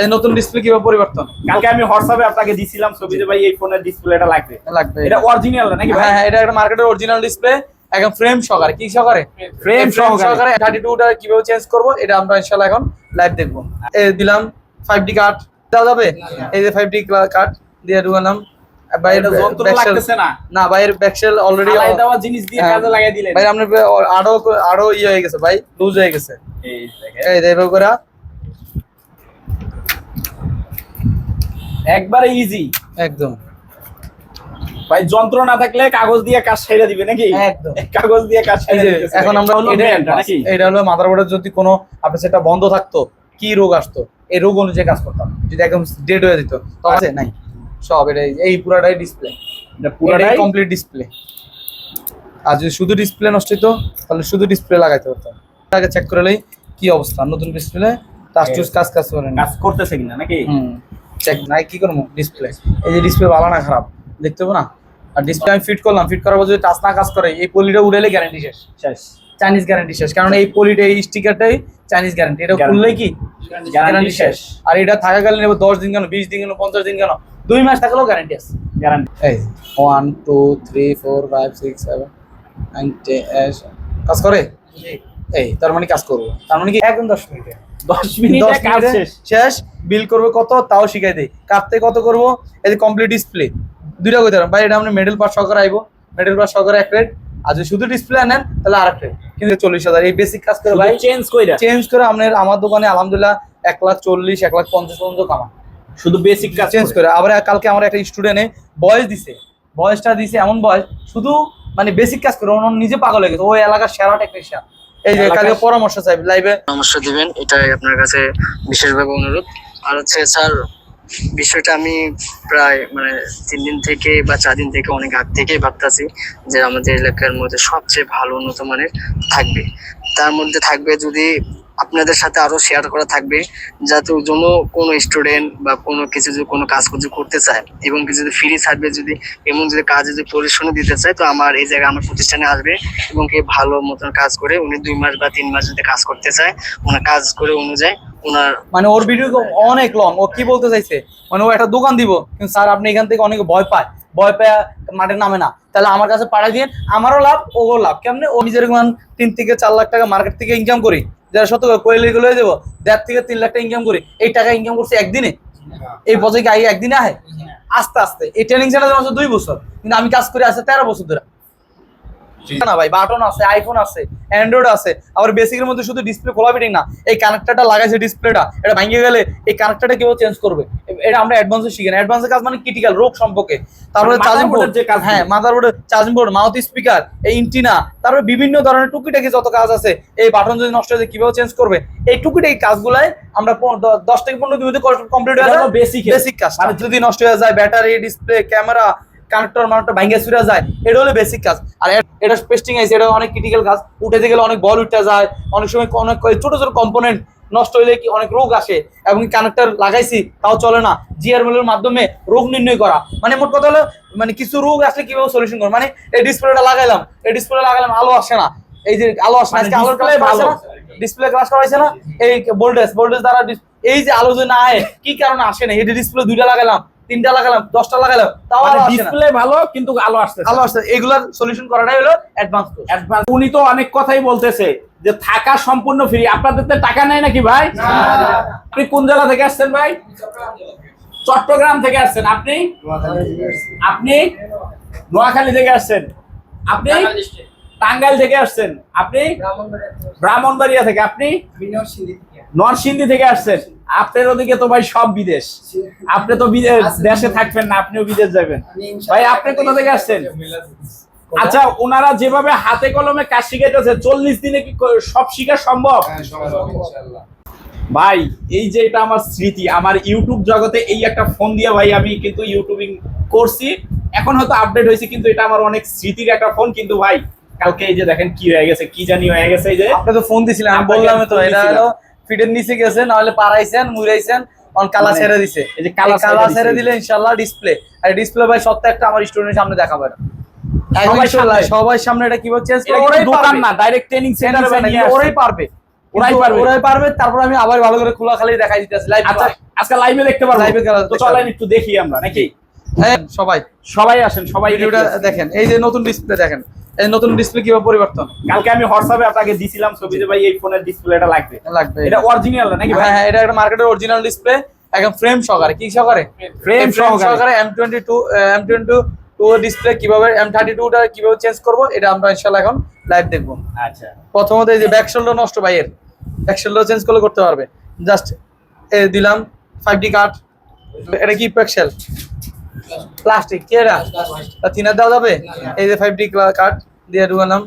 এই নতুন ডিসপ্লে কীভাবে পরিবর্তন? কালকে আমি হোয়াটসঅ্যাপে আপনাকে দিছিলাম ছবি যে ভাই এই ফোনের ডিসপ্লেটা লাগবে। লাগবে। এটা অরিজিনাল নাকি ভাই? হ্যাঁ হ্যাঁ এটা একটা মার্কেটের অরিজিনাল ডিসপ্লে একদম ফ্রেম সহকারে। কি সহকারে? Frame সহকারে। সহকারে। থার্টি টুটা কীভাবে চেঞ্জ করব এটা আমরা ইনশাল্লাহ এখন লাইভ দেখব। এই দিলাম ফাইভ ডি কার্ড দেওয়া যাবে? এই যে ফাইভ ডি কার্ড দিয়ে ঢুকালাম। বাইরের এটা যন্ত্র লাগতেছে না। না বাইরের ব্যাকশেল অলরেডি আলাই দেওয়া জিনিস দিয়ে হ্যাঁ। কাজে লাগাই দিলেন। ভাই আপনার আরও আরও ইয়ে হয়ে গেছে ভাই। লুজ হয়ে গেছে। এই দেখেন। এই দেখো করে একবারে ইজি একদম। ভাই যন্ত্র না থাকলে কাগজ দিয়ে কাজ সেরে দিবে নাকি? একদম। কাগজ দিয়ে কাজ যে এখন আমরা হলো এটা নাকি? এটা হলো মাদারবোর্ডের যদি কোনো আপনার সেটা বন্ধ থাকতো কি রোগ আসতো? এই রোগ অনুযায়ী কাজ করতাম। যদি একদম ডেড হয়ে যেত তো আছে? নাই। সব এটা এই পুরাটাই ডিসপ্লে এটা পুরাটাই? কমপ্লিট ডিসপ্লে আর যদি শুধু ডিসপ্লে নষ্ট হতো তাহলে শুধু ডিসপ্লে লাগাইতে পারতাম। আগে চেক করে লই কি অবস্থা? নতুন ডিসপ্লে টাচ টুচ কাজ কাজ করে না। কাজ করতেছে কিনা নাকি? হুম। চেক নাই কি করব ডিসপ্লে এই যে ডিসপ্লে ভালো না খারাপ। দেখতে হবে না? আর ডিসপ্লে আমি ফিট করলাম ফিট করার পর যদি টাচ না কাজ করে এই পলিটা উড়েলে গ্যারান্টি শেষ। শেষ। চাইনিজ গ্যারান্টি শেষ। কারণ এই পলিটা এই স্টিকারটাই চাইনিজ গ্যারান্টি এটা খুললে কি? গ্যারান্টি শেষ। আর এটা থাকাকালীন এবার দশ দিন কেন বিশ দিন কেন পঞ্চাশ দিন কেন দুই মাস থাকলেও গ্যারান্টি আছে। গ্যারান্টি এই one two three four five six seven nine কাজ করে? এই তার মানে কাজ করব। তার মানে কি? একদম দশ মিনিটে। দশ মিনিটে দশ কাজ শেষ। বিল করবে কত তাও শিখাই দেয় কাটতে কত করব? এই যে কমপ্লিট ডিসপ্লে দুইটা কইতে পারেন ভাই এটা আপনি মেডেল পাস সহকারে আইবো। মেডেল পাস সহকারে এক রেট আর যদি শুধু ডিসপ্লে নেন তাহলে আর এক রেট কিন্তু চল্লিশ হাজার। এই বেসিক কাজ করে ভাই চেঞ্জ কইরা। চেঞ্জ করে আপনার আমার দোকানে আলহামদুলিল্লাহ এক লাখ চল্লিশ এক লাখ পঞ্চাশ পর্যন্ত কামা শুধু বেসিক কাজ চেঞ্জ করে। আবার কালকে আমার একটা স্টুডেন্টে বয়স দিছে। বয়সটা দিছে এমন বয়স শুধু মানে বেসিক কাজ করে ওর নিজে পাগল হয়ে গেছে। ওই এলাকার সেরা টেকনিশিয়ান এই যে কালকে পরামর্শ চাই লাইভে পরামর্শ দিবেন এটাই আপনার কাছে বিশেষভাবে অনুরোধ। আর হচ্ছে স্যার বিষয়টা আমি প্রায় মানে তিন দিন থেকে বা চার দিন থেকে অনেক আগ থেকেই ভাবতেছি যে আমাদের এলাকার মধ্যে সবচেয়ে ভালো উন্নত মানের থাকবে। তার মধ্যে থাকবে যদি আপনাদের সাথে আরও শেয়ার করা থাকবে, যাতে জন্য কোনো স্টুডেন্ট বা কোনো কিছু যদি কোনো কাজ যদি করতে চায় এবং কিছু যদি ফ্রি থাকবে যদি এমন যদি কাজে যদি পরিশ্রম দিতে চায়, তো আমার এই জায়গায় আমার প্রতিষ্ঠানে আসবে এবং কে ভালো মতন কাজ করে উনি দুই মাস বা তিন মাস যদি কাজ করতে চায়, ওনার কাজ করে অনুযায়ী ওনার মানে ওর ভিডিও অনেক লং ও কি বলতে চাইছে? মানে ও একটা দোকান দিব, কিন্তু স্যার আপনি এখান থেকে অনেকে ভয় পায় ভয় পায় মাঠে নামে না। তাহলে আমার কাছে পাঠাই দিন আমারও লাভ, ওরও লাভ। কেমনে? ও নিজের তিন থেকে চার লাখ টাকা মার্কেট থেকে ইনকাম করি। যারা সত্য এগুলো হয়ে যাব দেড় থেকে তিন লাখ টাকা ইনকাম করি এই টাকা ইনকাম করছে একদিনে? এই বছর কি আগে একদিনে আহে? আস্তে আস্তে। এই ট্রেনিং সেন্টার দুই বছর কিন্তু আমি কাজ করে আছে তেরো বছর ধরে। না ভাই বাটন আছে আইফোন আছে অ্যান্ড্রয়েড আছে আবার বেসিকের মধ্যে শুধু ডিসপ্লে না এই কানেক্টরটা লাগাইছে ডিসপ্লেটা এটা ভেঙে গেলে এই কানেক্টরটা কীভাবে চেঞ্জ করবে? এটা আমরা অ্যাডভান্সে শিখি না। অ্যাডভান্সের কাজ মানে ক্রিটিক্যাল রোগ সম্পর্কে। তারপরে চার্জিং বোর্ড যে কাজগুলো। হ্যাঁ motherboard charging board mouth speaker এই ইন্টিনা তারপরে বিভিন্ন ধরনের টুকিটাকি যত কাজ আছে এই বাটন যদি নষ্ট হয়ে যায় কীভাবে চেঞ্জ করবে? এই টুকিটাকি কাজগুলাই আমরা দশ থেকে পনেরো দিন মধ্যে কমপ্লিট হয়ে যায়। হলো বেসিক কাজ যদি নষ্ট হয়ে যায় ব্যাটারি ডিসপ্লে ক্যামেরা কানেক্টর মানেক্টর ভাঙ্গে চুরা যায় এটা হলো বেসিক কাজ। আর এটা পেস্টিং আছে এটা অনেক ক্রিটিক্যাল কাজ। উঠে গেলে অনেক বল উঠে যায় অনেক সময় অনেক ছোট ছোট কম্পোনেন্ট নষ্ট হইলে কি অনেক রোগ আসে। এবং কানেক্টর লাগাইছি তাও চলে না। জিআর এর মাধ্যমে রোগ নির্ণয় করা। মানে মোট কথা হলো মানে কিছু রোগ আসলে কীভাবে সলিউশন করা মানে এই ডিসপ্লেটা লাগাইলাম এই ডিসপ্লে লাগাইলাম আলো আসে না। এই যে আলো আসে না মানে আজকে আলোর ক্লাস ভালো। ডিসপ্লে ক্লাস করাইছে না। এই ভোল্টেজ ভোল্টেজ দ্বারা এই যে আলো যে না আয় কি কারণে আসে না? এই ডিসপ্লে দুইটা লাগালাম তিনটা লাগালাম দশটা লাগালাম তাও ডিসপ্লে ভালো কিন্তু আলো আসছে আলো আসছে এগুলার সলিউশন করাটাই হলো অ্যাডভান্স অ্যাডভান্স উনি তো অনেক কথাই বলতেছে যে থাকা সম্পূর্ণ ফ্রি আপনাদের তো টাকা নেয় নাকি ভাই? আপনি কোন জেলা থেকে আসছেন ভাই? চট্টগ্রাম থেকে আসছেন। আপনি? আপনি? নোয়াখালী থেকে আসছেন। আপনি? টাঙ্গাইল থেকে আসছেন। আপনি? ব্রাহ্মণবাড়িয়া থেকে আপনি? নরসিংদী থেকে আসছেন। আপনার ওদিকে তো ভাই সব বিদেশ। আপনি তো বিদেশ দেশে থাকবেন না আপনিও বিদেশ যাবেন। ভাই আপনি কোথা থেকে আসছেন? আচ্ছা ওনারা যেভাবে হাতে কলমে কাজ শিখাইতেছে চল্লিশ দিনে কি সব শিখা সম্ভব? ভাই এই যে এটা আমার স্মৃতি আমার ইউটিউব জগতে এই একটা ফোন দিয়ে ভাই আমি কিন্তু ইউটিউবিং করছি। এখন হয়তো আপডেট হয়েছে কিন্তু এটা আমার অনেক স্মৃতির একটা ফোন। কিন্তু ভাই কালকে এই যে দেখেন কি হয়ে গেছে কি জানি হয়ে গেছে এই যে। আপনি তো ফোন দিছিলেন আমি বললাম তো এটা হলো ফিটের নিচে গেছে নাহলে পারাইছেন মুরাইছেন অন কালা মানে ছেড়ে দিছে। এই যে কালা কালা ছেড়ে দিলে ইনশাআল্লাহ ডিসপ্লে আর ডিসপ্লে ভাই সত্য একটা আমার স্টুডেন্টের সামনে দেখাবে না সবার সামনে। এটা কীভাবে চেঞ্জ এটা কিন্তু দোকান না ডাইরেক্ট ট্রেনিং সেন্টারে। ওরাই পারবে। ওরাই পারবে। ওরাই পারবে তারপর আমি আবার ভালো করে খোলা খালি দেখাই দিতেছি। লাইভ আচ্ছা আজকে লাইভে দেখতে পারব। এ তো চলেন একটু দেখি আমরা নাকি? হ্যাঁ সবাই। সবাই আসেন সবাই ভিডিওটা দেখেন এই যে নতুন ডিসপ্লে দেখেন। এই নতুন ডিসপ্লে কীভাবে পরিবর্তন? কালকে আমি হোয়াটসঅ্যাপে আপনাকে দিছিলাম ছবি যে ভাই এই ফোনের ডিসপ্লেটা লাগবে। লাগবে। এটা অরিজিনাল নাকি ভাই? হ্যাঁ হ্যাঁ এটা একটা মার্কেটের অরিজিনাল ডিসপ্লে একদম ফ্রেম সহকারে। কি সহকারে? Frame সহকারে। M twenty two M twenty two display কীভাবে এম থার্টি টুটা কীভাবে চেঞ্জ করব এটা আমরা ইনশাল্লাহ এখন লাইভ দেখব। আচ্ছা। প্রথমত এই যে ব্যাক শোল্ডার নষ্ট ভাইয়ের। ব্যাক শোল্ডার চেঞ্জ করলে করতে পারবে। জাস্ট এ দিলাম ফাইভ ডি কার্ড এটা কি পেক্সেল প্লাস্টিক কি এটা দেওয়া যাবে? এই যে ফাইভ ডি কার্ড দিয়ে ঢুকালাম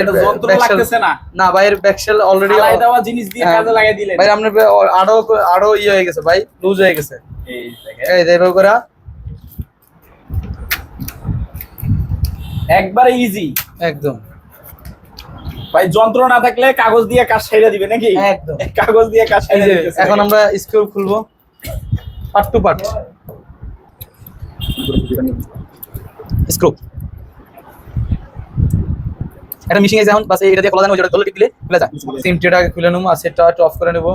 এটা যন্ত্র লাগতেছে না। না বাইরের ব্যাকশেল অলরেডি আলাই দেওয়া জিনিস দিয়ে হ্যাঁ। কাজে লাগিয়ে দিলেন। ভাই আপনার আরও আরও ইয়ে হয়ে গেছে ভাই। লুজ হয়ে গেছে। এই দেখেন। এই যে এভাবে একবারে ইজি একদম। ভাই যন্ত্র না থাকলে কাগজ দিয়ে কাজ সেরে দিবে নাকি? একদম। কাগজ দিয়ে কাজ এখন আমরা স্ক্রু খুলবো। পার্ট টু পার্ট স্ক্রু এটা মিশিং আছে এখন বাস এটা দিয়ে খোলা যায় না, ওইটা ধরলে টিপলে খুলে যায়। সিমটিটা খুলে নেব আর সেটা একটু অফ করে নেব।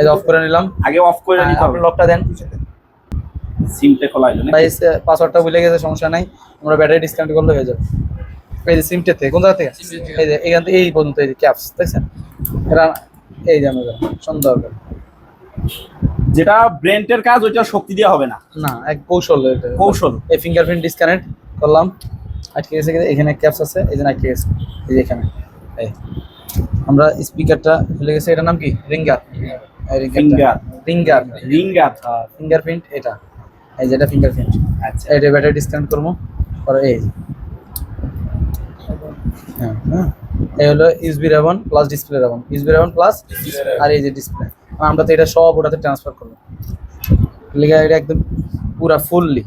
এই অফ করে নিলাম। আগে অফ করে নিতে আপনি হবে। লকটা দেন। সিমটা খোলা হলো নাকি? ভাই পাসওয়ার্ডটা ভুলে গেছে সমস্যা নাই। আমরা ব্যাটারি ডিসকাউন্ট করলে হয়ে যাবে। এই যে সিমটে থেকে কোন জায়গা থেকে? এই যে এখান থেকে এই পর্যন্ত এই যে ক্যাপস দেখছেন? এরা এই যে আমাদের সুন্দর। যেটা ব্রেন্টের কাজ ওইটা শক্তি দিয়ে হবে না। না এক কৌশল এটা। কৌশল। এই ফিঙ্গারপ্রিন্ট ডিসকানেক্ট করলাম। আটকে গেছে এখানে ক্যাপস আছে এই জন্য আটকে গেছে এই যে এখানে। এই আমরা স্পিকারটা ভুলে গেছে এটার নাম কি? Ringer Finger. Ringer ringer fingerprint এটা। এই যে এটা ফিঙ্গারপ্রিন্ট আচ্ছা। এটা ব্যাটারি ডিসকানেক্ট করব। পরে এই হ্যাঁ হ্যাঁ। এই হলো USB ribbon plus display ribbon USB ribbon plus আর এই যে ডিসপ্লে আমরা তো এটা সব ওটাতে ট্রান্সফার করব। লিখে এটা একদম পুরা ফুললি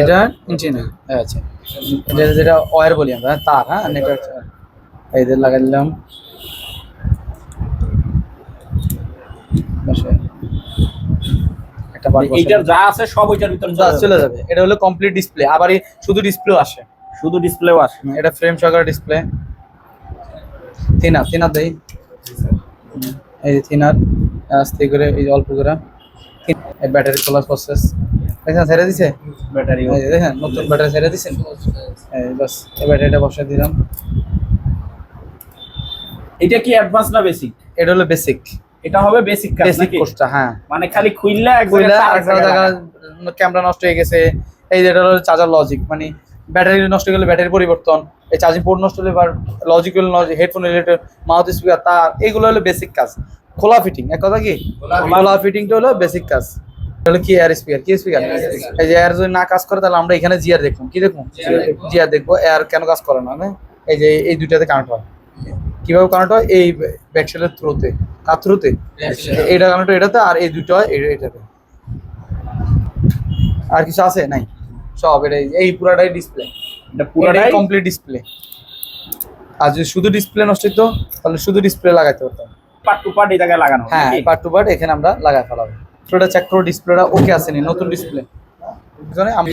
এটা ইঞ্জিনিয়ার আচ্ছা এটা যেটা ওয়্যার বলি আমরা, তার হ্যাঁ নেটওয়ার্ক এই যে লাগাই দিলাম বসে। এইটার যা আছে সব ওইটার ভিতর চলে যাবে। এটা হলো কমপ্লিট ডিসপ্লে আবার শুধু ডিসপ্লেও আসে। শুধু ডিসপ্লেও আসে। এটা ফ্রেম সহকারে ডিসপ্লে থিনার থিনার দেই। এই থিনার আস্তে করে এই অল্প করে। এই ব্যাটারি খোলার প্রসেস দেখেন ছেড়ে দিছে? ব্যাটারি দেখেন নতুন ব্যাটারি ছেড়ে দিছেন? এই বাস এই ব্যাটারিটা বসে দিলাম। এটা কি অ্যাডভান্স না বেসিক এটা হলো বেসিক এটা হবে বেসিক কাজ বেসিক কোর্সটা হ্যাঁ। মানে খালি খুইল্লা এক জায়গা ক্যামেরা নষ্ট হয়ে গেছে। এই যে এটা হলো চার্জার লজিক মানে ব্যাটারি নষ্ট হয়ে গেলে ব্যাটারি পরিবর্তন। এই চার্জিং পোর্ট নষ্ট হলে বা logical logic headphone related mouth speaker তার এইগুলো হলো বেসিক কাজ খোলা ফিটিং এক কথা কি? খোলা ফিটিংটা হলো বেসিক কাজ এটা কি এয়ার স্পিকার কি স্পিকার এই যে এয়ার যদি না কাজ করে তাহলে আমরা এখানে জিআর দেখব। কি দেখব? জিআর দেখব। এয়ার কেন কাজ করে না না? এই যে এই দুইটাতে কানেক্ট হয়। কীভাবে কানেক্ট হয়? এই ব্যাকশেলের থ্রুতে কার থ্রুতে এইটা কানেক্ট এটাতে আর এই দুটো হয় এটাতে আর কিছু আছে? নাই। সব এটাই এই পুরাটাই ডিসপ্লে এটা পুরাটাই কমপ্লিট ডিসপ্লে আর যদি শুধু ডিসপ্লে নষ্ট হতো তাহলে শুধু ডিসপ্লে লাগাইতে পারতাম। পার্ট টু পার্ট এই জায়গায় লাগানো হ্যাঁ? পার্ট টু পার্ট এখানে আমরা লাগাই ফেলাবো। পুরোটা চেক করো ডিসপ্লেটা ওকে আসেনি নতুন ডিসপ্লে আমি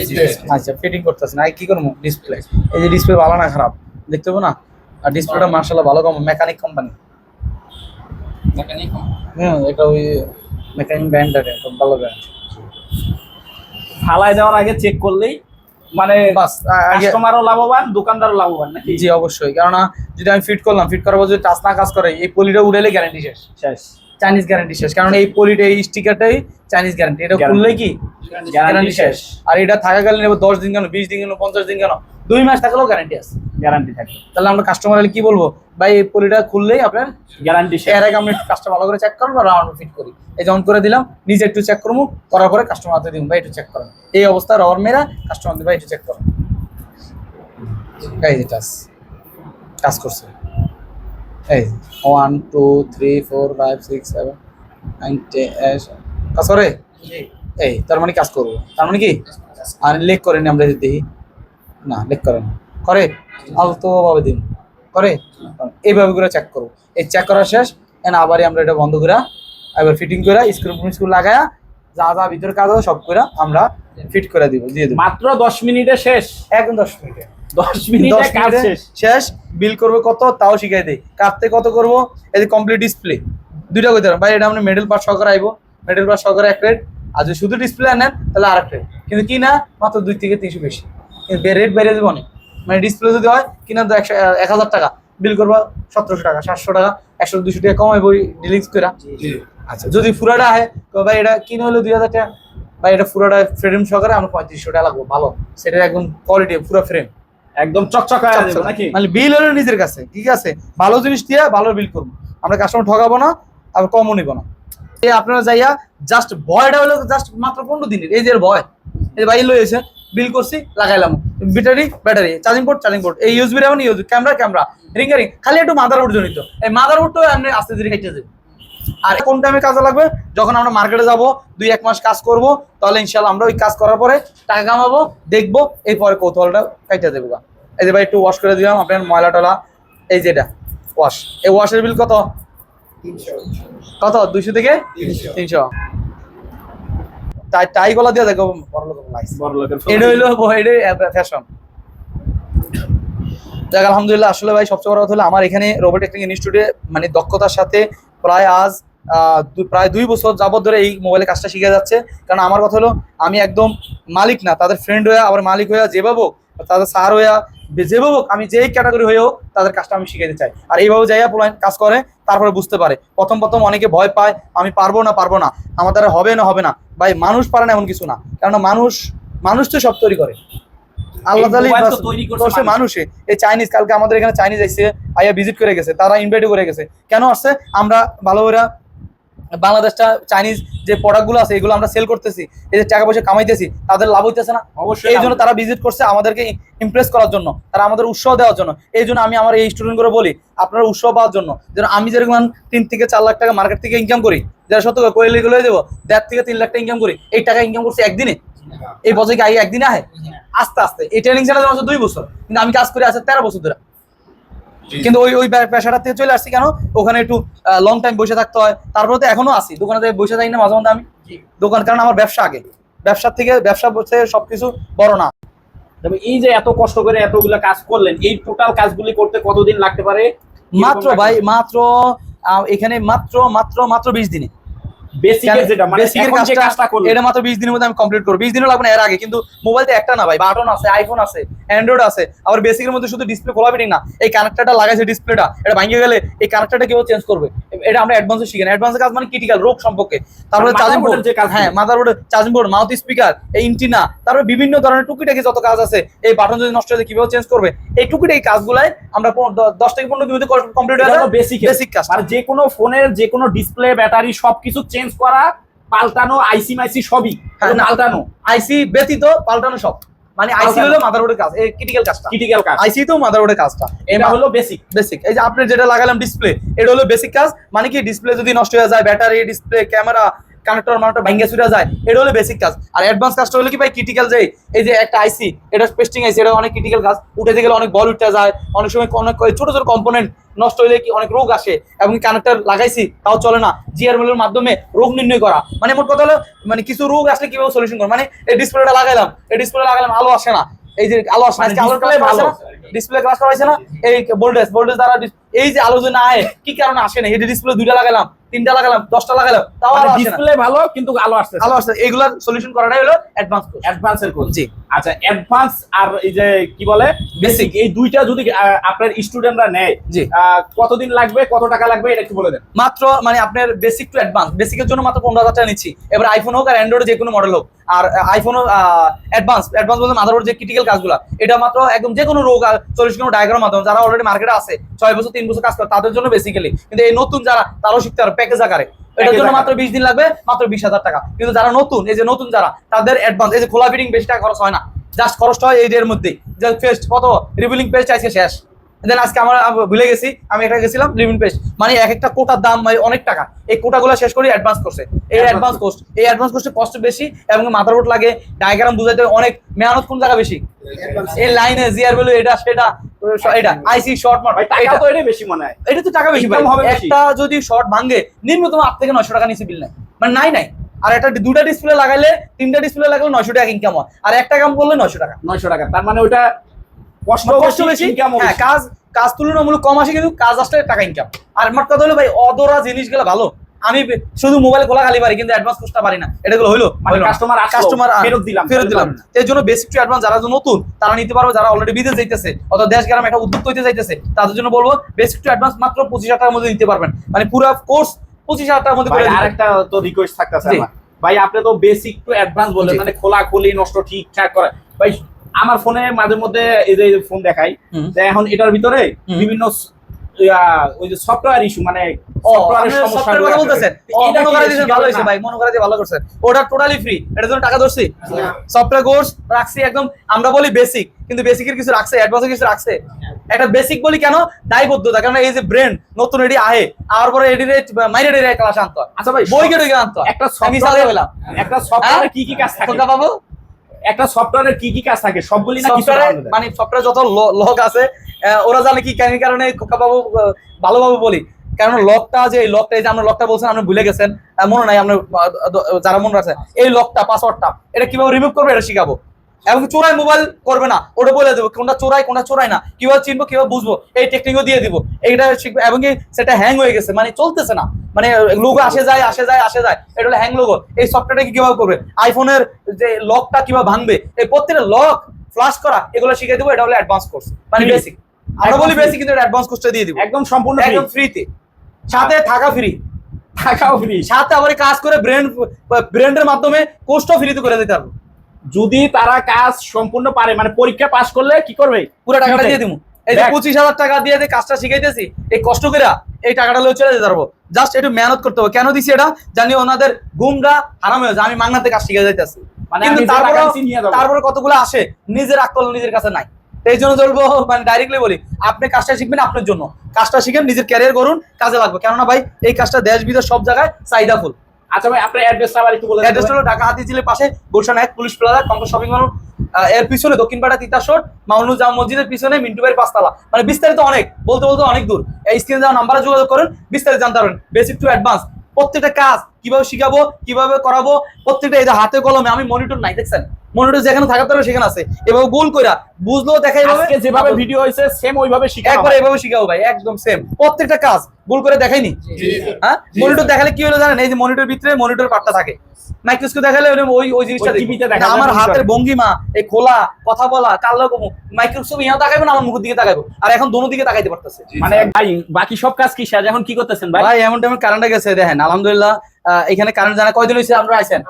আচ্ছা ফিটিং করতেছি না। কি করব? ডিসপ্লে এই যে ডিসপ্লে ভালো না খারাপ। দেখতে পাবো না? আর ডিসপ্লেটা মার্শাল্লাহ ভালো কম মেকানিক কোম্পানি হ্যাঁ এটা ওই মেকানিক ব্র্যান্ড আছে ভালো ব্র্যান্ড ফালায় দেওয়ার আগে চেক করলেই মানে বাস কাস্টমারও লাভবান দোকানদারও লাভবান নাকি? জি অবশ্যই। কেননা যদি আমি ফিট করলাম ফিট করার পর যদি টাচ না কাজ করে এই পলিটা উড়েলে গ্যারান্টি শেষ। শেষ। চাইনিজ গ্যারান্টি শেষ। কারণ এই পলিটা এই স্টিকারটাই চাইনিজ গ্যারান্টি এটা। খুললে কি? গ্যারান্টি শেষ। আর এটা থাকাকালীন এবার দশ দিন কেন বিশ দিন কেন পঞ্চাশ দিন কেন দুই মাস থাকলেও গ্যারান্টি আছে। গ্যারান্টি থাকবে। তাহলে আমরা কাস্টমার কি বলব? ভাই এই পলিটা খুললেই আপনার গ্যারান্টি শেষ। এর আগে আমি কাস্টমার ভালো করে চেক করব রাউন্ড ফিট করি। এই যে অন করে দিলাম নিজে একটু চেক করব করার পরে কাস্টমার হাতে দিন ভাই একটু চেক করেন। এই অবস্থা রবার মেরা কাস্টমার ভাই একটু চেক করেন। এই যে টাচ কাজ করছে। এই one two three four five six seven nine ten কাজ করে? এই তার মানে কাজ করব। তার মানে কি? আর লেক করেনি আমরা যদি দেখি। না লেক করে না। করে আলতো ভাবে দিন। করে এইভাবে করে চেক করব এই চেক করা শেষ এন আবারই আমরা এটা বন্ধ করে এবার ফিটিং করে স্ক্রু স্ক্রু লাগায়া যা যা ভিতরে কাজ হবে সব করে আমরা ফিট করে দিব দিয়ে দেবো। মাত্র দশ মিনিটে শেষ? একদম দশ মিনিটে। দশ মিনিটে দশ কাজ শেষ? শেষ বিল করবে কত তাও শিখাই দেই। কাটতে কত করব এই যে কমপ্লিট ডিসপ্লে দুইটা কইতে ভাই এটা আপনি মেডেল পার্ট সহকারে আইবো। মেডেল পার্ট সহকারে এক রেট আর যদি শুধু ডিসপ্লে আনেন তাহলে আর এক রেট কিন্তু কি না মাত্র দুই থেকে তিনশো বেশি। রেট বেড়ে যাবে অনেক। মানে ডিসপ্লে যদি হয় কিনা তো একশো এক হাজার টাকা। বিল করবা সতেরোশো টাকা সাতশো টাকা একশো দুশো টাকা কমাইবো ডিলিংস করে। আচ্ছা। যদি ফুরাটা হয় তো ভাই এটা কিনে হলো দুই হাজার টাকা। ভাই এটা পুরোটা ফ্রেম সহকারে আমরা পঁয়ত্রিশশো টাকা লাগবো ভালো। সেটা একদম কোয়ালিটি পুরো ফ্রেম একদম চকচক নাকি? মানে বিল হলো নিজের কাছে ঠিক আছে? ভালো জিনিস দিয়ে ভালো বিল করব। আমরা কাস্টমার ঠকাবো না আর কমও নিবো না। এই আপনারা যাইয়া জাস্ট ভয়টা হলো জাস্ট মাত্র পনেরো দিনের এই যে ভয় এই ভাই এসে বিল করছি লাগাইলাম। Battery battery charging port charging port এই USB Raymond use camera camera রিঙ্গারিং খালি একটু মাদার বোর্ড জনিত। এই মাদার বোর্ডটাও আপনি আস্তে ধীরে কেটে দেবে আর কোন টাইমে কাজে লাগবে? যখন আমরা মার্কেটে যাব দুই এক মাস কাজ করব তাহলে ইনশাল্লাহ আমরা ওই কাজ করার পরে টাকা কামাবো দেখব এরপরে কৌতূহলটা কাইটা দেবো। এই যে ভাই একটু ওয়াশ করে দিলাম আপনার ময়লা টলা এই যেটা ওয়াশ এই ওয়াশের বিল কত? কত? দুইশো থেকে তিনশো। টাই টাই গলা দিয়ে দেখো বড় লোক লাগছে বড় লোকের এটা হইল এটা ফ্যাশন যাক আলহামদুলিল্লাহ আসলে ভাই সবচেয়ে বড় কথা হলো আমার এখানে রোবট টেকনিক ইনস্টিটিউটে মানে দক্ষতার সাথে প্রায় আজ প্রায় দুই বছর যাবত ধরে এই মোবাইলে কাজটা শিখে যাচ্ছে। কারণ আমার কথা হলো আমি একদম মালিক না তাদের ফ্রেন্ড হয়ে আবার মালিক হয়ে যেভাবে তাদের স্যার হয়ে যেভাবে হোক আমি যেই ক্যাটাগরি হয়ে হোক তাদের কাজটা আমি শিখাতে চাই। আর এইভাবে যাইয়া পোলাইন কাজ করে তারপরে বুঝতে পারে। প্রথম প্রথম অনেকে ভয় পায় আমি পারব না পারব না। আমার দ্বারা হবে না হবে না। ভাই মানুষ পারে না এমন কিছু না। কারণ মানুষ মানুষ তো সব তৈরি করে। আল্লাহ করছে করছে মানুষে। এই চাইনিজ কালকে আমাদের এখানে চাইনিজ আইসে আইয়া ভিজিট করে গেছে তারা ইনভাইট করে গেছে। কেন আসছে? আমরা ভালো করে বাংলাদেশটা চাইনিজ যে প্রোডাক্টগুলো আছে এগুলো আমরা সেল করতেছি এই যে টাকা পয়সা কামাইতেছি তাদের লাভ হইতেছে না। অবশ্যই এই জন্য তারা ভিজিট করছে আমাদেরকে ইমপ্রেস করার জন্য তারা আমাদের উৎসাহ দেওয়ার জন্য। এই জন্য আমি আমার এই স্টুডেন্ট করে বলি আপনারা উৎসাহ পাওয়ার জন্য। যেন আমি যেরকম তিন থেকে চার লাখ টাকা মার্কেট থেকে ইনকাম করি যারা সত্য কোয়েলি গুলো দেবো দেড় থেকে তিন লাখ টাকা ইনকাম করি এই টাকা ইনকাম করছি একদিনে। এই বছর কি আগে একদিনে আহে? আস্তে আস্তে। এই ট্রেনিং আমার দুই বছর কিন্তু আমি কাজ করে আছে তেরো বছর ধরে। কিন্তু ওই ওই পেশাটা থেকে চলে আসছি কেন? ওখানে একটু লং টাইম বসে থাকতে হয়। তারপরে তো এখনও আসি দোকানে বসে থাকি না মাঝে মধ্যে আমি। দোকান কারণ আমার ব্যবসা আগে। ব্যবসার থেকে ব্যবসা বসে সবকিছু বড় না। তবে এই যে এত কষ্ট করে এতগুলো কাজ করলেন এই টোটাল কাজগুলি করতে কতদিন লাগতে পারে? মাত্র ভাই মাত্র এখানে মাত্র মাত্র মাত্র বিশ দিনে। বেসিকের যেটা মানে এখন যে কাজটা করলেন এটা মাত্র বিশ দিনের মধ্যে আমি কমপ্লিট করব। বিশ দিনও লাগবে না এর আগে। কিন্তু মোবাইলতে একটা না ভাই বাটন আছে আইফোন আছে অ্যান্ড্রয়েড আছে। আবার বেসিকের মধ্যে শুধু ডিসপ্লে খোলা না এই কানেক্টারটা লাগাইছে ডিসপ্লেটা এটা ভাঙিয়ে গেলে এই কানেক্টারটা কেউ চেঞ্জ করবে। এটা আমরা অ্যাডভান্সে শিখি না। অ্যাডভান্সের কাজ মানে ক্রিটিক্যাল রোগ সম্পর্কে। তারপরে চার্জিং বোর্ড। যে কাজগুলো। হ্যাঁ motherboard charging board mouth speaker এই ইন্টিনা তারপরে বিভিন্ন ধরনের টুকিটাকি যত কাজ আছে এই বাটন যদি নষ্ট হয়ে কীভাবে চেঞ্জ করবে? এই টুকিটাকি কাজগুলাই আমরা পনেরো- দ- দশ থেকে পনেরো দিন মধ্যে কমপ্লিট হয়ে যায় বেসিক বেসিক কাজ। মানে যে কোনো ফোনের যে কোনো ডিসপ্লে ব্যাটারি সবকিছু চেঞ্জ করা পাল্টানো আইসি মাইসি সবই। হ্যাঁ। পাল্টানো। আইসি ব্যতীত পাল্টানো সব। মানে আইসি। হলো মাদারবোর্ডের কাজ এই ক্রিটিক্যাল কাজটা। ক্রিটিক্যাল কাজ। আইসি তো মাদারবোর্ডের কাজটা। এটা হলো বেসিক বেসিক এই যে আপনি যেটা লাগালাম ডিসপ্লে এটা হলো বেসিক কাজ মানে কি ডিসপ্লে যদি নষ্ট হয়ে যায় ব্যাটারি ডিসপ্লে ক্যামেরা কানেক্টর মানেক্টর ভাঙ্গে ছুটে যায় এটা হলো বেসিক কাজ। আর অ্যাডভান্স কাজটা হলো কি ভাই ক্রিটিক্যাল যে এই যে একটা আইসি এটা পেস্টিং আইসি এটা অনেক ক্রিটিক্যাল কাজ। উঠে গেলে অনেক বল উঠে যায় অনেক সময় অনেক ছোট ছোট কম্পোনেন্ট নষ্ট হলে কি অনেক রোগ আসে এবং কানেক্টর লাগাইছি তাও চলে না। জিআরএল এর মাধ্যমে রোগ নির্ণয় করা। মানে মোট কথা হলো মানে কিছু রোগ আসলে কীভাবে সলিউশন করা মানে এই ডিসপ্লেটা লাগাইলাম এই ডিসপ্লে লাগাইলাম আলো আসে না। এই যে আলো আসে না মানে আলোর display ভালো। ভালো। ডিসপ্লে ক্লাস করা হয়েছে না এই ভোল্টেজ ভোল্টেজ দ্বারা এই যে আলো যে না আয় কি কারণে আসে না? এই ডিসপ্লে দুইটা লাগালাম তিনটা লাগালাম দশটা লাগালাম তাও আলো আসে ডিসপ্লে ভালো কিন্তু আলো আসছে আলো আসছে এগুলার সলিউশন করাটাই হলো অ্যাডভান্স কোর্স অ্যাডভান্সের কোর্স জি। আচ্ছা অ্যাডভান্স আর এই যে কি বলে? বেসিক এই দুইটা যদি আপনার স্টুডেন্টরা নেয় জি। কতদিন লাগবে কত টাকা লাগবে এটা একটু বলে দেন। মাত্র মানে আপনার বেসিক টু অ্যাডভান্স বেসিকের জন্য মাত্র পনেরো হাজার টাকা নিচ্ছি। এবার আইফোন হোক আর অ্যান্ড্রয়েড যে কোনো মডেল হোক আর আইফোন অ্যাডভান্স অ্যাডভান্স বলতে মাদারবোর্ড যে ক্রিটিক্যাল কাজগুলো এটা মাত্র একদম যে কোনো রোগ আর চল্লিশ কোনো ডায়াগ্রাম মাধ্যমে যারা অলরেডি মার্কেটে আছে ছয় বছর তিন বছর কাজ করে তাদের জন্য বেসিক্যালি কিন্তু এই নতুন যারা তারাও শিখতে পারে প্যাকেজ আকারে। এটার জন্য মাত্র বিশ দিন লাগবে মাত্র বিশ হাজার টাকা। কিন্তু যারা নতুন এই যে নতুন যারা তাদের অ্যাডভান্স এই যে খোলা ফিটিং বেশি টাকা খরচ হয় না। জাস্ট খরচটা হয় এই এর মধ্যেই। যে পেস্ট কত? রিভিলিং পেস্ট আজকে শেষ। দেন আজকে আমার ভুলে গেছি আমি একটা গেছিলাম লিভিং পেস্ট মানে এক একটা কোটার দাম মানে অনেক টাকা। এই কোটাগুলো শেষ করে অ্যাডভান্স করছে। এই অ্যাডভান্স কোস্ট এই অ্যাডভান্স কোস্টের কষ্ট বেশি এবং মাদারবোর্ড লাগে। ডায়াগ্রাম বুঝাইতে অনেক মেহনত কোন জায়গা বেশি? এই লাইনে জিআর ভ্যালু এটা সেটা এটা আইসি শর্ট মার্ট টাকা তো এটা বেশি মনে হয়। এটা তো টাকা বেশি ভাই। হবে বেশি। একটা যদি শর্ট ভাঙে নিম্নতম আট থেকে নয়শো টাকা নিচে বিল নাই মানে নাই নাই। আর একটা দুটা ডিসপ্লে লাগাইলে তিনটা ডিসপ্লে লাগালে নয়শো টাকা ইনকাম হয়। আর একটা কাম করলে নয়শো টাকা। নয়শো টাকা। তার মানে ওটা কষ্ট কষ্ট বেশি হ্যাঁ কাজ কাজ তুলনামূলক কম আসে কিন্তু কাজ আসলে টাকা ইনকাম আর আমার কথা হলো ভাই অদরা জিনিসগুলো ভালো। আমি শুধু মোবাইল খোলা খালি পারি কিন্তু অ্যাডভান্স কোর্সটা পারি না। এটা গুলো হইল মানে customer আসলো, কাস্টমার ফেরত দিলাম, ফেরত দিলাম। এর জন্য বেসিক টু অ্যাডভান্স যারা নতুন তারা নিতে পারবে যারা অলরেডি বিদেশ যাইতেছে অথবা দেশ গ্রামে একটা উদ্যোগ হইতে যাইতেছে তাদের জন্য বলব বেসিক টু অ্যাডভান্স মাত্র পঁচিশ হাজার টাকার মধ্যে নিতে পারবেন। মানে পুরো কোর্স পঁচিশ হাজার টাকার মধ্যে আরেকটা তো রিকোয়েস্ট থাকতেছে ভাই আপনি তো বেসিক টু অ্যাডভান্স বলেন মানে খোলা খুলি নষ্ট ঠিকঠাক করে। ভাই আমার ফোনে মাঝে মধ্যে এই যে ফোন দেখাই যে এখন এটার ভিতরে বিভিন্ন ওই যে সফটওয়্যার ইস্যু মানে ওটা টোটালি ফ্রি এটার জন্য টাকা ধরছি? সফটওয়্যার কোর্স রাখছি একদম আমরা বলি বেসিক কিন্তু বেসিকের কিছু রাখছে অ্যাডভান্সের কিছু রাখছে। একটা বেসিক বলি কেন? দায়বদ্ধতা কারণ এই যে ব্রেন নতুন এডি আহে আর পরে এডি মাইরে ডেরে ক্লাস আনতে হয়। আচ্ছা ভাই বই কেটে আনতে হয়। একটা আমি সফটওয়্যার একটা সফটওয়্যারে? কি কি কাজ থাকে? খোকা বাবু একটা সফটওয়্যারের কি কি কাজ থাকে? সবগুলি না কিছু সফটওয়্যারে মানে সফটওয়্যার যত লক আছে ওরা জানে কি কেন কারণে বাবু ভালোভাবে বলি। কারণ লকটা যে লকটা এই যে আমরা লকটা বলছেন আপনি ভুলে গেছেন। মনে নাই আমরা যারা মনে আছে এই লকটা পাসওয়ার্ডটা এটা কীভাবে রিমুভ করবে এটা শিখাবো। এবং চোরাই মোবাইল করবে না ওটা বলে দেবো কোনটা চোরাই কোনটা চোরাই না কীভাবে চিনবো কীভাবে বুঝব এই টেকনিকও দিয়ে দিব এইটা শিখবে এবং সেটা হ্যাং হয়ে গেছে মানে চলতেছে না মানে লোগো আসে যায় আসে যায় আসে যায় এটা হলো হ্যাং লোগো এই সফটওয়্যারটা কীভাবে করবে আইফোনের যে লকটা কীভাবে ভাঙবে এই প্রত্যেকটা লক ফ্লাশ করা এগুলো শিখে দেবো এটা হলো অ্যাডভান্স কোর্স মানে বেসিক আমরা একদম বলি বেসিক কিন্তু অ্যাডভান্স কোর্সটা দিয়ে দিব। একদম সম্পূর্ণ একদম ফ্রিতে সাথে থাকা ফ্রি টাকাও ফ্রি সাথে আবার কাজ করে ব্রেন ব্রেন্ডের মাধ্যমে কোর্সটাও ফ্রিতে করে দিতে পারব যদি তারা কাজ সম্পূর্ণ পারে মানে পরীক্ষা পাস করলে কি করবে? পুরো টাকাটা দিয়ে দিব এই যে। পঁচিশ হাজার টাকা দিয়ে যে কাজটা শিখাইতেছি এই কষ্ট করে এই টাকাটা লয়ে চলে যেতে পারব। জাস্ট একটু মেহনত করতে হবে। কেন দিছি এটা? জানি ওনাদের ঘুমটা হারাম হয়ে আমি মাংনাতে কাজ শিখে যাইতেছি। মানে কিন্তু আমি তারপরে টাকা নিয়ে যাব। তারপরে কতগুলো আসে নিজের আকল নিজের কাছে নাই। এই জন্য বলব মানে ডাইরেক্টলি বলি আপনি কাজটা শিখবেন আপনার জন্য। কাজটা শিখেন নিজের ক্যারিয়ার করুন কাজে লাগবে। কেননা ভাই এই কাজটা দেশ বিদেশ সব জায়গায় চাহিদা ফুল। আচ্ছা ভাই আপনার অ্যাড্রেসটা আবার একটু বলে অ্যাড্রেস হলো ঢাকা হাতিঝিলের পাশে গুলশান এক police plaza Congress shopping mall এর পিছনে দক্ষিণপাড়া তিতাসোট মাউনু জাম মসজিদের পিছনে মিন্টু ভাইয়ের পাঁচতলা। মানে বিস্তারিত অনেক বলতে বলতে অনেক দূর। এই স্ক্রিনে যাওয়া নাম্বারে যোগাযোগ করেন বিস্তারিত জানতে পারবেন। বেসিক টু অ্যাডভান্স প্রত্যেকটা কাজ কীভাবে শিখাবো কীভাবে করাবো প্রত্যেকটা এই যে হাতে কলমে আমি মনিটর নাই দেখছেন? মনিটর যেখানে থাকার দরকার সেখানে আছে। এভাবে গোল কইরা দেখা এভাবে আজকে যেভাবে ভিডিও হয়েছে সেম ওইভাবে শিখা একবার এভাবে শিখাবো ভাই একদম সেম প্রত্যেকটা কাজ ভুল করে দেখাইনি? হ্যাঁ? মনিটর দেখালে কি হলো জানেন? এই যে মনিটর ভিতরে মনিটর পার্টটা থাকে। মাইক্রোস্কোপ দেখালে ওই- ওই জিনিসটা টিভিতে দেখা আমার হাতের ভঙ্গিমা এই খোলা কথা বলা কাল রকম মাইক্রোস্কোপ ইয়া তাকাইবো না আমার মুখের দিকে তাকাইবো। আর এখন দোনো দিকে তাকাইতে পারতেছে। মানে ভাই বাকি সব কাজ কি শেষ এখন কি করতেছেন ভাই? ভাই এমন টাইমে কারেন্টে গেছে দেখেন আলহামদুলিল্লাহ। এখানে কারেন্ট জানা কয়দিন হয়েছে আমরা আইছেন।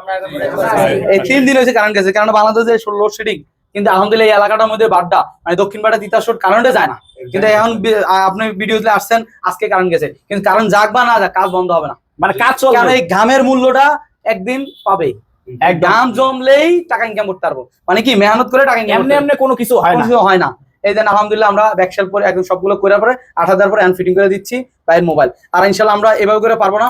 এই তিন দিন হয়েছে কারেন্ট গেছে। কারণ বাংলাদেশে লোডশেডিং কিন্তু আলহামদুলিল্লাহ এই এলাকাটার মধ্যে বাড্ডা। মানে দক্ষিণ পাড়া তিতাসর কারেন্টে যায় না। কিন্তু এখন আপনি ভিডিওতে আসছেন আজকে কারেন্ট গেছে। কিন্তু কারেন্ট যাক বা না যাক কাজ বন্ধ হবে না। মানে কাজ কারণ চলবে এই ঘামের মূল্যটা একদিন পাবে। এক ঘাম জমলেই টাকা ইনকাম করতে পারব। মানে কি মেহনত করে টাকা ইনকাম এমনি এমনি কোনো কিছু হয় না। কিছু হয় না। এই দেন আলহামদুলিল্লাহ আমরা ব্যাকশেল পরে একদম সবগুলো করে পরে আট হাজার পরে হ্যান্ড ফিটিং করে দিচ্ছি বাইরের মোবাইল আর ইনশাল্লাহ আমরা এভাবে করে পারব না?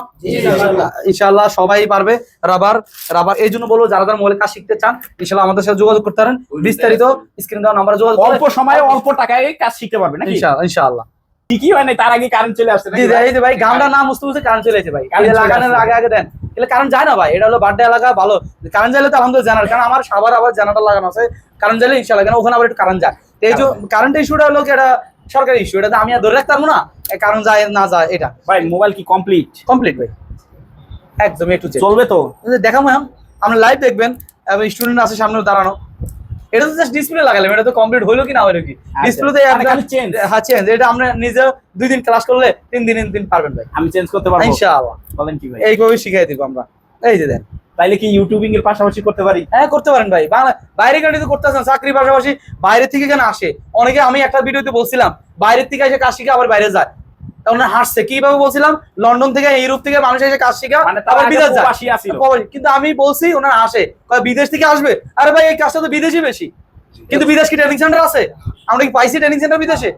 ইনশাল্লাহ সবাই পারবে রাবার রাবার। এই জন্য বলব যারা যারা মোবাইল কাজ শিখতে চান ইনশাল্লাহ আমাদের সাথে যোগাযোগ করতে পারেন। বিস্তারিত স্ক্রিন দেওয়া নাম্বারে যোগাযোগ অল্প সময়ে অল্প টাকায় কাজ শিখতে পারবে নাকি? ইনশাল্লাহ ইনশাল্লাহ। ঠিকই হয় নাই তার আগে কারেন্ট চলে আসছে? এই যে ভাই গামটা নাম বুঝতে বুঝতে কারেন্ট চলে এসেছে ভাই। লাগানোর আগে আগে দেন। কারেন্ট যায় না ভাই এটা হলো বাড্ডা এলাকা ভালো। কারেন্ট যাইলে তো আলহামদুলিল্লাহ জানার। কারণ আমার সাবার আবার জানাটা লাগানো আছে। কারেন্ট যাইলে ইনশাল্লাহ কারণ ওখানে আবার একটু কারেন্ট যায়। এই যে কারেন্ট ইস্যুটা হলো কি এটা সরকারি ইস্যু এটা তো আমি আর ধরে রাখতে পারব না? কারণ যায় না যায় এটা। ভাই মোবাইল কি কমপ্লিট কমপ্লিট ভাই। একদম এ টু জেড চলবে তো? দেখাবো ম্যাম আপনি লাইভ দেখবেন এবং স্টুডেন্ট আছে সামনে দাঁড়ানো। এটা তো জাস্ট ডিসপ্লে লাগালাম এটা তো কমপ্লিট হলো কি না হলো কি? মানে খালি change। হ্যাঁ চেঞ্জ এটা আমরা নিজে দুই দিন ক্লাস করলে তিন দিন তিন দিন পারবেন ভাই। আমি চেঞ্জ করতে পারব। ইনশাআল্লাহ। বলেন কি ভাই? এইভাবে শিখাই দিব আমরা। এই যে দেন। তাইলে কি ইউটিউবিং এর পাশাপাশি করতে পারি? হ্যাঁ করতে পারেন ভাই। বাংলা বাইরে কাটি তো করতেছেন চাকরির পাশাপাশি বাইরে থেকে কেন আসে? অনেকে আমি একটা ভিডিওতে বলছিলাম বাইরের থেকে এসে কাজ শিখে আবার বাইরে যায়। তখন হাসছে। কীভাবে বলছিলাম? লন্ডন থেকে ইউরোপ থেকে মানুষ এসে কাজ শিখা মানে আবার বিদেশ যায়। কিন্তু আমি বলছি ওনারা আসে বিদেশ থেকে আসবে? আরে ভাই এই কাজটা তো বিদেশি বেশি। কিন্তু বিদেশ কি ট্রেনিং সেন্টার আছে? আমরা কি পাইছি ট্রেনিং সেন্টার বিদেশে?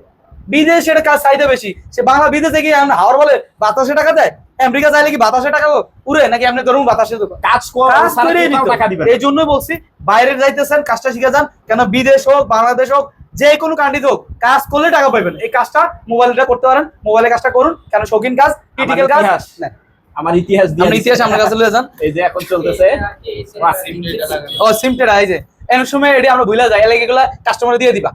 বিদেশে এটা কাজ চাইতে বেশি। সে বাংলা বিদেশে গিয়ে হাওয়ার বলে বাতাসে টাকা দেয়? আমেরিকা চাইলে কি বাতাসে টাকা উড়ে নাকি আপনি ধরুন বাতাসে কাজ কর টাকা দিবেন এই জন্যই বলছি বাইরে যাইতেছেন কাজটা শিখে যান কেন বিদেশ হোক বাংলাদেশ হোক যে কোনো কান্ট্রি হোক কাজ করলে টাকা পাবেন এই কাজটা মোবাইলটা করতে পারেন মোবাইলে কাজটা করুন কেন শৌখিন কাজ ক্রিটিক্যাল কাজ আমার ইতিহাস দিয়ে ইতিহাস আমার কাছে লয়ে যান। এই যে এখন চলতেছে ও সিম টেরা এই যে। সময় এটি আমরা ভুলে যাই এলাকা এগুলো কাস্টমার দিয়ে দিবা।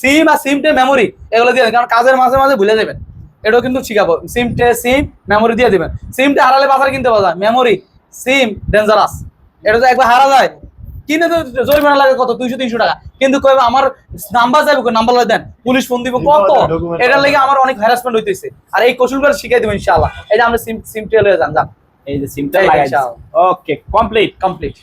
সিম আর সিমটে মেমোরি এগুলো দিয়ে কারণ কাজের মাঝে মাঝে ভুলে যাবেন। এটাও কিন্তু শিখাবো। সিম টে সিম মেমোরি দিয়ে দিবেন। সিম টে হারালে বাজারে কিনতে পাওয়া যায় মেমোরি সিম ডেঞ্জারাস এটা তো একবার হারা যায়। কিনে তো জরিমানা লাগে কত? দুইশো তিনশো টাকা। কিন্তু কইবে আমার নাম্বার যাবে নাম্বার দেন। পুলিশ ফোন দিব কত? এটার লেগে আমার অনেক হ্যারাসমেন্ট হইতেছে। আর এই কৌশলগুলো শিখাই দেবো ইনশাআল্লাহ। এটা আমরা সিম সিম টে লয়ে যান যান। এই যে সিমটা ওকে কমপ্লিট কমপ্লিট